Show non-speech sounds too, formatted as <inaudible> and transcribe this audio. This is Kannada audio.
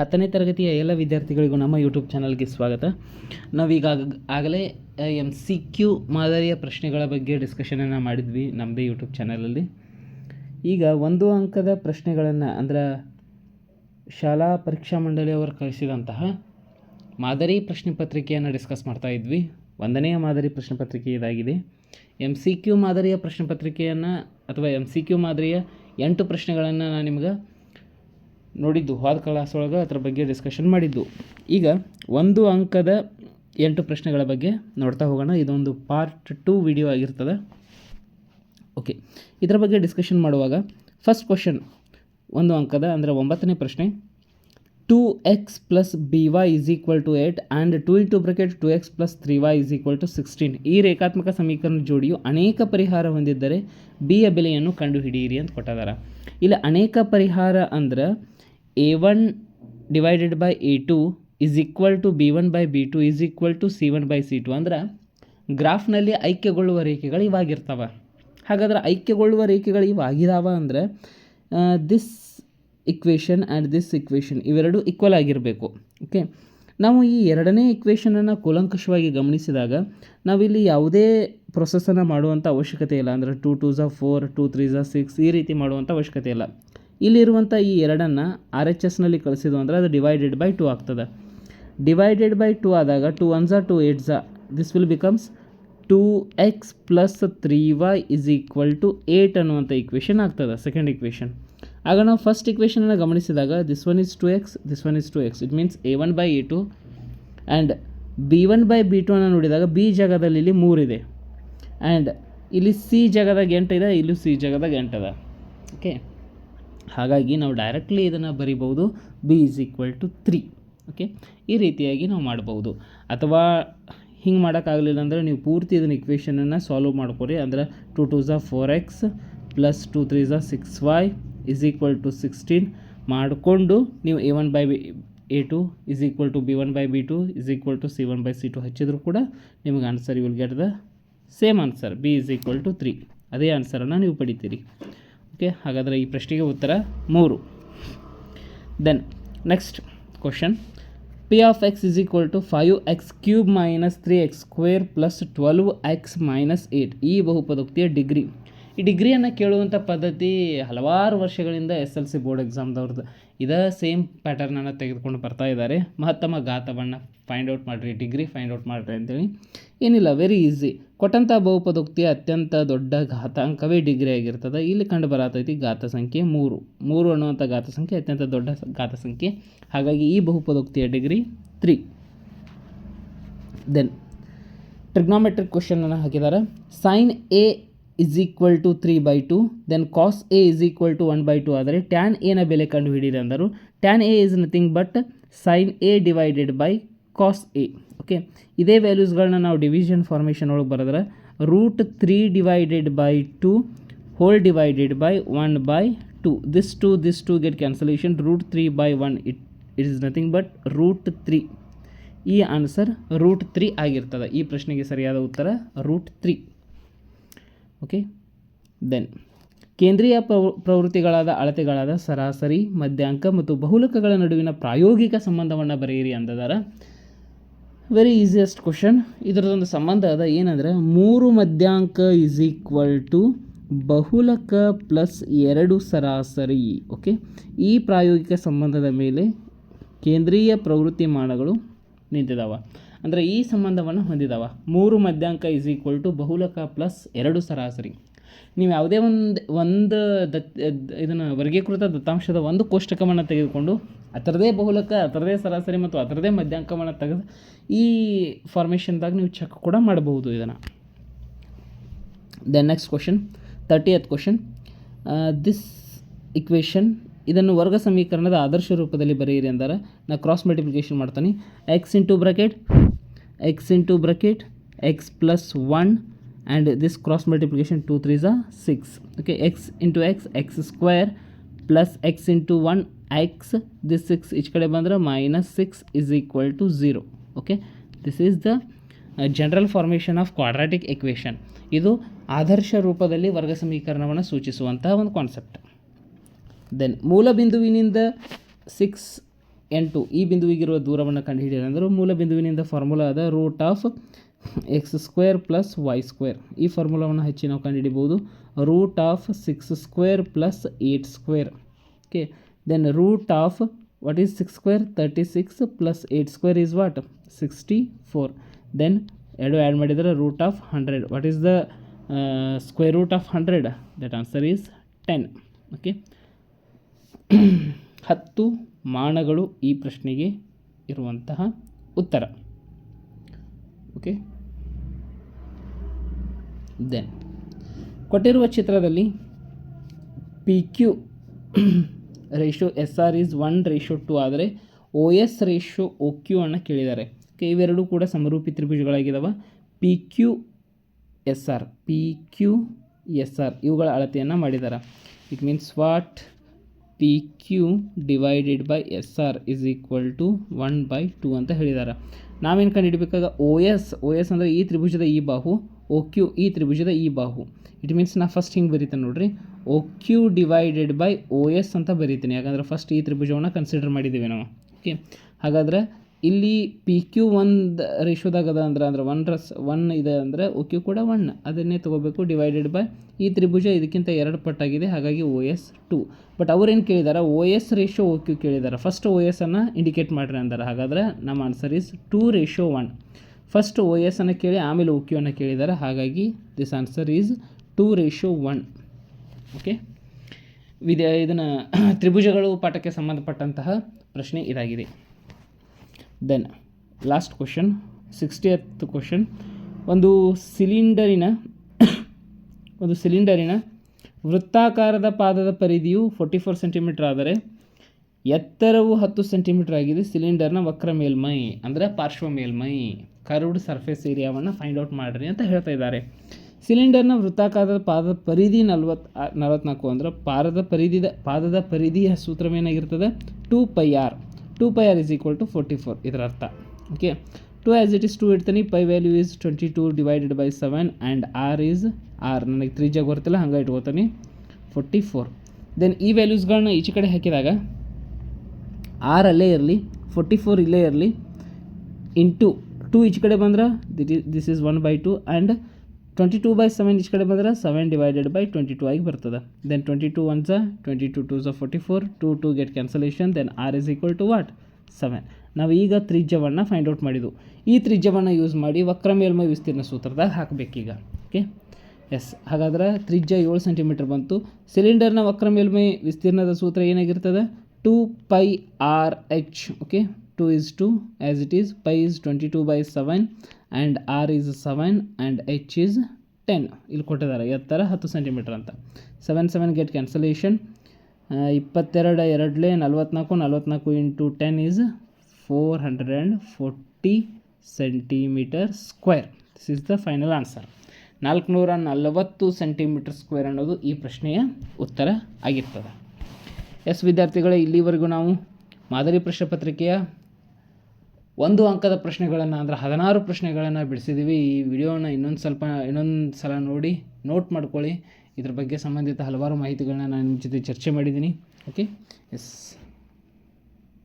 ಹತ್ತನೇ ತರಗತಿಯ ಎಲ್ಲ ವಿದ್ಯಾರ್ಥಿಗಳಿಗೂ ನಮ್ಮ ಯೂಟ್ಯೂಬ್ ಚಾನಲ್ಗೆ ಸ್ವಾಗತ. ನಾವೀಗ ಆಗಲೇ ಎಂ ಸಿ ಕ್ಯೂ ಮಾದರಿಯ ಪ್ರಶ್ನೆಗಳ ಬಗ್ಗೆ ಡಿಸ್ಕಷನನ್ನು ಮಾಡಿದ್ವಿ ನಮ್ಮದೇ ಯೂಟ್ಯೂಬ್ ಚಾನಲಲ್ಲಿ. ಈಗ ಒಂದು ಅಂಕದ ಪ್ರಶ್ನೆಗಳನ್ನು ಅಂದ್ರೆ ಶಾಲಾ ಪರೀಕ್ಷಾ ಮಂಡಳಿಯವರು ಕಳಿಸಿದಂತಹ ಮಾದರಿ ಪ್ರಶ್ನೆ ಪತ್ರಿಕೆಯನ್ನು ಡಿಸ್ಕಸ್ ಮಾಡ್ತಾ ಇದ್ವಿ. ಒಂದನೆಯ ಮಾದರಿ ಪ್ರಶ್ನೆ ಪತ್ರಿಕೆ ಇದಾಗಿದೆ. ಎಂ ಸಿ ಕ್ಯೂ ಮಾದರಿಯ ಪ್ರಶ್ನೆ ಪತ್ರಿಕೆಯನ್ನು ಅಥವಾ ಎಂ ಸಿ ಕ್ಯೂ ಮಾದರಿಯ ಎಂಟು ಪ್ರಶ್ನೆಗಳನ್ನು ನಾನು ನಿಮ್ಗೆ ನೋಡಿದ್ದು. ಹೋದ ಕ್ಲಾಸ್ ಒಳಗೆ ಅದ್ರ ಬಗ್ಗೆ ಡಿಸ್ಕಷನ್ ಮಾಡಿದ್ದು. ಈಗ ಒಂದು ಅಂಕದ ಎಂಟು ಪ್ರಶ್ನೆಗಳ ಬಗ್ಗೆ ನೋಡ್ತಾ ಹೋಗೋಣ. ಇದೊಂದು ಪಾರ್ಟ್ ಟು ವಿಡಿಯೋ ಆಗಿರ್ತದೆ. ಓಕೆ ಇದರ ಬಗ್ಗೆ ಡಿಸ್ಕಷನ್ ಮಾಡುವಾಗ ಫಸ್ಟ್ ಕ್ವಶನ್ ಒಂದು ಅಂಕದ ಅಂದರೆ ಒಂಬತ್ತನೇ ಪ್ರಶ್ನೆ. Two X plus B Y is equal to eight and two into bracket two X plus three Y is equal to sixteen ಈ ರೇಖಾತ್ಮಕ ಸಮೀಕರಣ ಜೋಡಿಯು ಅನೇಕ ಪರಿಹಾರ ಹೊಂದಿದ್ದರೆ ಬಿಯ ಬೆಲೆಯನ್ನು ಕಂಡುಹಿಡಿಯಿರಿ ಅಂತ ಕೊಟ್ಟಿದ್ದಾರೆ ಇಲ್ಲಿ ಅನೇಕ ಪರಿಹಾರ ಅಂದ್ರೆ A one divided by A two is equal to B one by B two is equal to C one by C two ಅಂದ್ರೆ ಗ್ರಾಫ್ನಲ್ಲಿ ಐಕ್ಯಗೊಳ್ಳುವ ರೇಖೆಗಳು ಇವಾಗಿರ್ತವೆ. ಹಾಗಾದ್ರೆ ಐಕ್ಯಗೊಳ್ಳುವ ರೇಖೆಗಳು ಇವಾಗಿದಾವ ಅಂದರೆ this equation and this equation ಇವೆರಡು ಈಕ್ವಲ್ ಆಗಿರಬೇಕು. ಓಕೆ ನಾವು ಈ ಎರಡನೇ ಇಕ್ವೇಷನನ್ನು ಕೂಲಂಕಷವಾಗಿ ಗಮನಿಸಿದಾಗ ನಾವಿಲ್ಲಿ ಯಾವುದೇ ಪ್ರೊಸೆಸನ್ನು ಮಾಡುವಂಥ ಅವಶ್ಯಕತೆ ಇಲ್ಲ. ಅಂದರೆ ಟೂ ಟೂ ಝಾ ಫೋರ್ ಟೂ ತ್ರೀ ಝಾ ಸಿಕ್ಸ್ ಈ ರೀತಿ ಮಾಡುವಂಥ ಅವಶ್ಯಕತೆ ಇಲ್ಲ. ಇಲ್ಲಿರುವಂಥ ಈ ಎರಡನ್ನು ಆರ್ ಎಚ್ ಎಸ್ನಲ್ಲಿ ಕಳಿಸಿದ್ವು ಅಂದರೆ ಅದು ಡಿವೈಡೆಡ್ ಬೈ ಟು ಆಗ್ತದೆ. ಡಿವೈಡೆಡ್ ಬೈ ಟು ಆದಾಗ ಟು ಒನ್ ಝಾ two eight Jha this will becomes two X plus three Y is equal to eight ಅನ್ನುವಂಥ ಇಕ್ವೇಷನ್ ಆಗ್ತದೆ ಸೆಕೆಂಡ್ ಇಕ್ವೇಷನ್ ಆಗ ನಾವು ಫಸ್ಟ್ ಇಕ್ವೇಷನನ್ನು ಗಮನಿಸಿದಾಗ this one is two X this one is two X it means A one by A two and B one by B two ಅನ್ನು ನೋಡಿದಾಗ ಬಿ ಜಾಗದಲ್ಲಿ ಇಲ್ಲಿ ಮೂರಿದೆ ಆ್ಯಂಡ್ ಇಲ್ಲಿ ಸಿ ಜಾಗದಾಗ ಎಂಟಿದೆ ಇಲ್ಲೂ ಸಿ ಜಾಗದಾಗ ಎಂಟದ ಓಕೆ ಹಾಗಾಗಿ ನಾವು ಡೈರೆಕ್ಟ್ಲಿ ಇದನ್ನು ಬರಿಬೋದು B is equal to three okay ಈ ರೀತಿಯಾಗಿ ನಾವು ಮಾಡ್ಬೋದು ಅಥವಾ ಹಿಂಗೆ ಮಾಡೋಕ್ಕಾಗಲಿಲ್ಲ ಅಂದರೆ ನೀವು ಪೂರ್ತಿ ಇದನ್ನು ಇಕ್ವೇಷನನ್ನು ಸಾಲ್ವ್ ಮಾಡ್ಕೊರಿ. ಅಂದರೆ two two Jha four X plus two three Jha six Y is equal to sixteen ಮಾಡಿಕೊಂಡು ನೀವು A one by B A two is equal to B one by B two is equal to C one by C two ಹಚ್ಚಿದ್ರು ಕೂಡ ನಿಮಗೆ answer you will get the same answer B is equal to three ಅದೇ ಆನ್ಸರನ್ನು ನೀವು ಪಡಿತೀರಿ. ಓಕೆ ಹಾಗಾದರೆ ಈ ಪ್ರಶ್ನೆಗೆ ಉತ್ತರ ಮೂರು. Then next question P of X is equal to five X cube minus three X square plus twelve X minus eight ಈ ಬಹುಪದೋಕ್ತಿಯ ಡಿಗ್ರಿ ಈ ಡಿಗ್ರಿಯನ್ನು ಕೇಳುವಂಥ ಪದ್ಧತಿ ಹಲವಾರು ವರ್ಷಗಳಿಂದ ಎಸ್ ಎಲ್ ಸಿ ಬೋರ್ಡ್ ಎಕ್ಸಾಮ್ದವ್ರದ್ದು ಇದೇ ಸೇಮ್ ಪ್ಯಾಟರ್ನನ್ನು ತೆಗೆದುಕೊಂಡು ಬರ್ತಾ ಇದ್ದಾರೆ. ಮಹತ್ತಮ ಘಾತವನ್ನು ಫೈಂಡ್ ಔಟ್ ಮಾಡಿರಿ ಡಿಗ್ರಿ ಫೈಂಡ್ ಔಟ್ ಮಾಡಿರಿ ಅಂತೇಳಿ. ಏನಿಲ್ಲ ವೆರಿ ಈಸಿ ಕೊಟ್ಟಂಥ ಬಹುಪದೋಕ್ತಿಯ ಅತ್ಯಂತ ದೊಡ್ಡ ಘಾತಾಂಕವೇ ಡಿಗ್ರಿ ಆಗಿರ್ತದೆ. ಇಲ್ಲಿ ಕಂಡು ಬರತೈತಿ ಘಾತ ಸಂಖ್ಯೆ ಮೂರು. ಮೂರು ಅನ್ನುವಂಥ ಘಾತ ಸಂಖ್ಯೆ ಅತ್ಯಂತ ದೊಡ್ಡ ಘಾತ ಸಂಖ್ಯೆ. ಹಾಗಾಗಿ ಈ ಬಹುಪದೋಕ್ತಿಯ ಡಿಗ್ರಿ ತ್ರೀ ದೆನ್ ಟ್ರಿಗ್ನಾಮೆಟ್ರಿಕ್ ಕ್ವಶನನ್ನು ಹಾಕಿದ್ದಾರೆ sine A is equal to three by two then cos A is equal to one by two ಆದರೆ ಟ್ಯಾನ್ ಎನ ಬೆಲೆ ಕಂಡು ಹಿಡೀರಿ ಅಂದರು. Tan A is nothing but sine A divided by cos A okay ಇದೇ ವ್ಯಾಲ್ಯೂಸ್ಗಳನ್ನ ನಾವು ಡಿವಿಷನ್ ಫಾರ್ಮೇಷನ್ ಒಳಗೆ ಬರೆದ್ರೆ root three divided by two whole divided by one by two this two this two get cancellation root three by one it it is nothing but root three ಈ ಆನ್ಸರ್ ರೂಟ್ ತ್ರೀ ಆಗಿರ್ತದೆ. ಈ ಪ್ರಶ್ನೆಗೆ ಸರಿಯಾದ ಉತ್ತರ ರೂಟ್ ತ್ರೀ ಓಕೆ ದೆನ್ ಕೇಂದ್ರೀಯ ಪ್ರವೃತ್ತಿಗಳಾದ ಅಳತೆಗಳಾದ ಸರಾಸರಿ ಮಧ್ಯಾಂಕ ಮತ್ತು ಬಹುಲಕಗಳ ನಡುವಿನ ಪ್ರಾಯೋಗಿಕ ಸಂಬಂಧವನ್ನು ಬರೆಯಿರಿ ಅಂದದಾರ ವೆರಿ ಈಸಿಯೆಸ್ಟ್ ಕ್ವಶನ್ ಇದರದೊಂದು ಸಂಬಂಧ ಅದ ಏನಂದರೆ, ಮೂರು ಮಧ್ಯಾಂಕ ಈಸ್ ಈಕ್ವಲ್ ಟು ಬಹುಲಕ ಪ್ಲಸ್ ಎರಡು ಸರಾಸರಿ. ಓಕೆ ಈ ಪ್ರಾಯೋಗಿಕ ಸಂಬಂಧದ ಮೇಲೆ ಕೇಂದ್ರೀಯ ಪ್ರವೃತ್ತಿ ಮಾನಗಳು ನಿಂತಿದ್ದಾವೆ ಅಂದರೆ ಈ ಸಂಬಂಧವನ್ನು ಹೊಂದಿದಾವ. ಮೂರು ಮಧ್ಯಾಂಕ ಇಸ್ ಈಕ್ವಲ್ ಟು ಬಹುಲಕ ಪ್ಲಸ್ ಎರಡು ಸರಾಸರಿ. ನೀವು ಯಾವುದೇ ಒಂದು ಒಂದು ದತ್, ಇದನ್ನು ವರ್ಗೀಕೃತ ದತ್ತಾಂಶದ ಒಂದು ಕೋಷ್ಟಕವನ್ನು ತೆಗೆದುಕೊಂಡು ಅದರದೇ ಬಹುಲಕ, ಅದರದೇ ಸರಾಸರಿ ಮತ್ತು ಅದರದೇ ಮಧ್ಯಾಂಕವನ್ನು ತೆಗೆದು ಈ ಫಾರ್ಮೇಷನ್ದಾಗ ನೀವು ಚೆಕ್ ಕೂಡ ಮಾಡಬಹುದು ಇದನ್ನು. Then next question thirtieth question this equation ಇದನ್ನು ವರ್ಗ ಸಮೀಕರಣದ ಆದರ್ಶ ರೂಪದಲ್ಲಿ ಬರೆಯಿರಿ ಅಂದರೆ. ನಾ ಕ್ರಾಸ್ ಮಲ್ಟಿಪ್ಲಿಕೇಶನ್ ಮಾಡ್ತೀನಿ. X into bracket X into bracket X plus one and this cross multiplication two three Jha six okay X into X X square plus X into one X this six each ಕಡೆ ಬಂದರೆ minus six is equal to zero okay this is the general formation of quadratic equation ಇದು ಆದರ್ಶ ರೂಪದಲ್ಲಿ ವರ್ಗ ಸಮೀಕರಣವನ್ನು ಸೂಚಿಸುವಂತಹ ಒಂದು ಕಾನ್ಸೆಪ್ಟ್ ದೆನ್ ಮೂಲ ಬಿಂದುವಿನಿಂದ ಸಿಕ್ಸ್ ಎಂಟು ಈ ಬಿಂದುವಿಗಿರುವ ದೂರವನ್ನು ಕಂಡುಹಿಡಿಯಿರಿ ಅಂದರೆ ಮೂಲ ಬಿಂದುವಿನಿಂದ ಫಾರ್ಮುಲಾ ಅದ root of X square plus Y square ಈ ಫಾರ್ಮುಲಾವನ್ನು ಹೆಚ್ಚಿ ನಾವು ಕಂಡುಹಿಡಿಬೋದು root of six square plus eight square okay then root of what is six square thirty six plus eight square is what sixty four then ಎರಡು ಆ್ಯಡ್ ಮಾಡಿದರೆ root of hundred what is the square root of hundred that answer is ten okay ಹತ್ತು ಮಾನಗಳು ಈ ಪ್ರಶ್ನೆಗೆ ಇರುವಂತಹ ಉತ್ತರ. ಓಕೆ ದೆನ್ ಕೊಟ್ಟಿರುವ ಚಿತ್ರದಲ್ಲಿ P Q ratio S R is one ratio two ಆದರೆ O S ratio O Q ಅನ್ನು ಕೇಳಿದ್ದಾರೆ. ಓಕೆ ಇವೆರಡೂ ಕೂಡ ಸಮರೂಪಿ ತ್ರಿಭುಜಗಳಾಗಿದ್ದಾವೆ P Q S R P Q S R ಇವುಗಳ ಅಳತೆಯನ್ನು ಮಾಡಿದ್ದಾರೆ it means what P Q divided by S R is equal to one by two ಅಂತ ಹೇಳಿದ್ದಾರೆ ನಾವೇನು ಕಂಡುಹಿಡಬೇಕಾಗ? ಓ ಎಸ್ ಓ ಎಸ್ ಅಂದರೆ ಈ ತ್ರಿಭುಜದ ಈ ಬಾಹು ಓ ಕ್ಯೂ ಈ ತ್ರಿಭುಜದ ಈ ಬಾಹು. ಇಟ್ ಮೀನ್ಸ್ ನಾ ಫಸ್ಟ್ ಹಿಂಗೆ ಬರೀತೇನೆ ನೋಡ್ರಿ. O Q divided by O S ಅಂತ ಬರೀತೀನಿ. ಯಾಕಂದರೆ ಫಸ್ಟ್ ಈ ತ್ರಿಭುಜವನ್ನು ಕನ್ಸಿಡರ್ ಮಾಡಿದ್ದೀವಿ ನಾವು. ಓಕೆ ಹಾಗಾದ್ರೆ ಇಲ್ಲಿ ಪಿ ಕ್ಯೂ ಒಂದು ರೇಷೋದಾಗ ಅದ ಅಂದ್ರೆ ಅಂದ್ರೆ ಒನ್ ರಸ್ ಒನ್ ಇದೆ ಅಂದರೆ ಓ ಕ್ಯೂ ಕೂಡ ಒನ್ ಅದನ್ನೇ ತೊಗೋಬೇಕು ಡಿವೈಡೆಡ್ ಬೈ ಈ ತ್ರಿಭುಜ ಇದಕ್ಕಿಂತ ಎರಡು ಪಟ್ಟಾಗಿದೆ, ಹಾಗಾಗಿ ಓ ಎಸ್ ಟು ಬಟ್ ಅವ್ರೇನು ಕೇಳಿದಾರೆ? O S ratio O Q ಕೇಳಿದ್ದಾರೆ ಫಸ್ಟ್ ಓ ಅನ್ನು ಇಂಡಿಕೇಟ್ ಮಾಡ್ರಿ ಅಂತಾರೆ ಹಾಗಾದ್ರೆ ನಮ್ಮ answer is two ratio one first O ಅನ್ನು ಕೇಳಿ, ಆಮೇಲೆ ಓ ಕ್ಯೂ ಅನ್ನು ಕೇಳಿದ್ದಾರೆ ಹಾಗಾಗಿ this answer is two ratio one okay Vidya, ಇದನ್ನು <clears throat> ತ್ರಿಭುಜಗಳು ಪಾಠಕ್ಕೆ ಸಂಬಂಧಪಟ್ಟಂತಹ ಪ್ರಶ್ನೆ ಇದಾಗಿದೆ. Then last question sixtieth question ಒಂದು ಸಿಲಿಂಡರಿನ <coughs> ಒಂದು ಸಿಲಿಂಡರಿನ ವೃತ್ತಾಕಾರದ ಪಾದದ ಪರಿಧಿಯು ಫೋರ್ಟಿ ಫೋರ್ ಸೆಂಟಿಮೀಟರ್ ಆದರೆ, ಎತ್ತರವು ಹತ್ತು ಸೆಂಟಿಮೀಟರ್ ಆಗಿದೆ. ಸಿಲಿಂಡರ್ನ ವಕ್ರ ಮೇಲ್ಮೈ, ಅಂದರೆ ಪಾರ್ಶ್ವ ಮೇಲ್ಮೈ ಕರ್ವ್ಡ್ ಸರ್ಫೇಸ್ ಏರಿಯಾವನ್ನು ಫೈಂಡ್ ಔಟ್ ಮಾಡಿರಿ ಅಂತ ಹೇಳ್ತಾ ಇದ್ದಾರೆ. ಸಿಲಿಂಡರ್ನ ವೃತ್ತಾಕಾರದ ಪಾದದ ಪರಿಧಿ ನಲ್ವತ್ತು, ನಲವತ್ನಾಲ್ಕು ಅಂದ್ರೆ ಪಾದದ ಪರಿಧಿದ, ಪಾದದ ಪರಿಧಿಯ ಸೂತ್ರವೇನಾಗಿರ್ತದೆ? Two pi R two pi R is equal to forty four ಇದರ ಅರ್ಥ. Okay two as it is two ಇಡ್ತೀನಿ. Pi value is twenty two divided by seven and R is R ನನಗೆ ತ್ರೀ ಜಾಗ ಬರ್ತಿಲ್ಲ ಹಂಗೆ ಇಟ್ಕೋತೀನಿ. ಫೋರ್ಟಿ ಫೋರ್ ದೆನ್ ಈ ವ್ಯಾಲ್ಯೂಸ್ಗಳನ್ನ ಈಚೆ ಕಡೆ ಹಾಕಿದಾಗ ಆರ್ ಅಲ್ಲೇ ಇರಲಿ ಫೋರ್ಟಿ ಫೋರ್ ಇಲ್ಲೇ ಇರಲಿ ಇಂಟು ಟು ಈಚೆ ಕಡೆ ಬಂದ್ರೆ that is this is one by two and twenty two by seven each ಕಡೆ ಬಂದ್ರೆ seven divided by twenty two ಆಗಿ ಬರ್ತದೆ. Then twenty two one twenty two two the forty four two to get cancellation then R is equal to what seven ನಾವು ಈಗ ತ್ರಿಜ್ಯವನ್ನು ಫೈಂಡ್ ಔಟ್ ಮಾಡಿದ್ವು ಈ ತ್ರಿಜ್ಯವನ್ನು ಯೂಸ್ ಮಾಡಿ ವಕ್ರ ಮೇಲ್ಮೈ ವಿಸ್ತೀರ್ಣ ಸೂತ್ರದಾಗ ಹಾಕಬೇಕೀಗ. ಓಕೆ ಎಸ್ ಹಾಗಾದ್ರೆ ತ್ರಿಜ್ಯ ಏಳು ಸೆಂಟಿಮೀಟರ್ ಬಂತು. ಸಿಲಿಂಡರ್ನ ವಕ್ರ ಮೇಲ್ಮೈ ವಿಸ್ತೀರ್ಣದ ಸೂತ್ರ ಏನಾಗಿರ್ತದೆ? Two pi R H okay two is two as it is pi is twenty two by seven and R is and and H is ten ಇಲ್ಲಿ ಕೊಟ್ಟಿದ್ದಾರೆ, ಎತ್ತರ ಹತ್ತು ಸೆಂಟಿಮೀಟರ್ ಅಂತ. ಸೆವೆನ್ ಸೆವೆನ್ ಗೆಟ್ ಕ್ಯಾನ್ಸಲೇಷನ್ ಇಪ್ಪತ್ತೆರಡು ಎರಡಲೇ ನಲ್ವತ್ನಾಲ್ಕು ನಲ್ವತ್ನಾಲ್ಕು into ten is four hundred and forty centimetre square this is the final answer ನಾಲ್ಕುನೂರ ನಲವತ್ತು ಸೆಂಟಿಮೀಟರ್ ಸ್ಕ್ವೇರ್ ಅನ್ನೋದು ಈ ಪ್ರಶ್ನೆಯ ಉತ್ತರ ಆಗಿರ್ತದೆ. ಎಸ್, ವಿದ್ಯಾರ್ಥಿಗಳೇ, ಇಲ್ಲಿವರೆಗೂ ನಾವು ಮಾದರಿ ಪ್ರಶ್ನೆ ಪತ್ರಿಕೆಯ ಒಂದು ಅಂಕದ ಪ್ರಶ್ನೆಗಳನ್ನು, ಅಂದರೆ ಹದಿನಾರು ಪ್ರಶ್ನೆಗಳನ್ನು ಬಿಡಿಸಿದ್ದೀವಿ ಈ ವಿಡಿಯೋನ ಇನ್ನೊಂದು ಸ್ವಲ್ಪ, ಇನ್ನೊಂದು ಸಲ ನೋಡಿ ನೋಟ್ ಮಾಡ್ಕೊಳ್ಳಿ. ಇದ್ರ ಬಗ್ಗೆ ಸಂಬಂಧಿತ ಹಲವಾರು ಮಾಹಿತಿಗಳನ್ನ ನಾನು ನಿಮ್ಮ ಜೊತೆ ಚರ್ಚೆ ಮಾಡಿದ್ದೀನಿ. Okay yes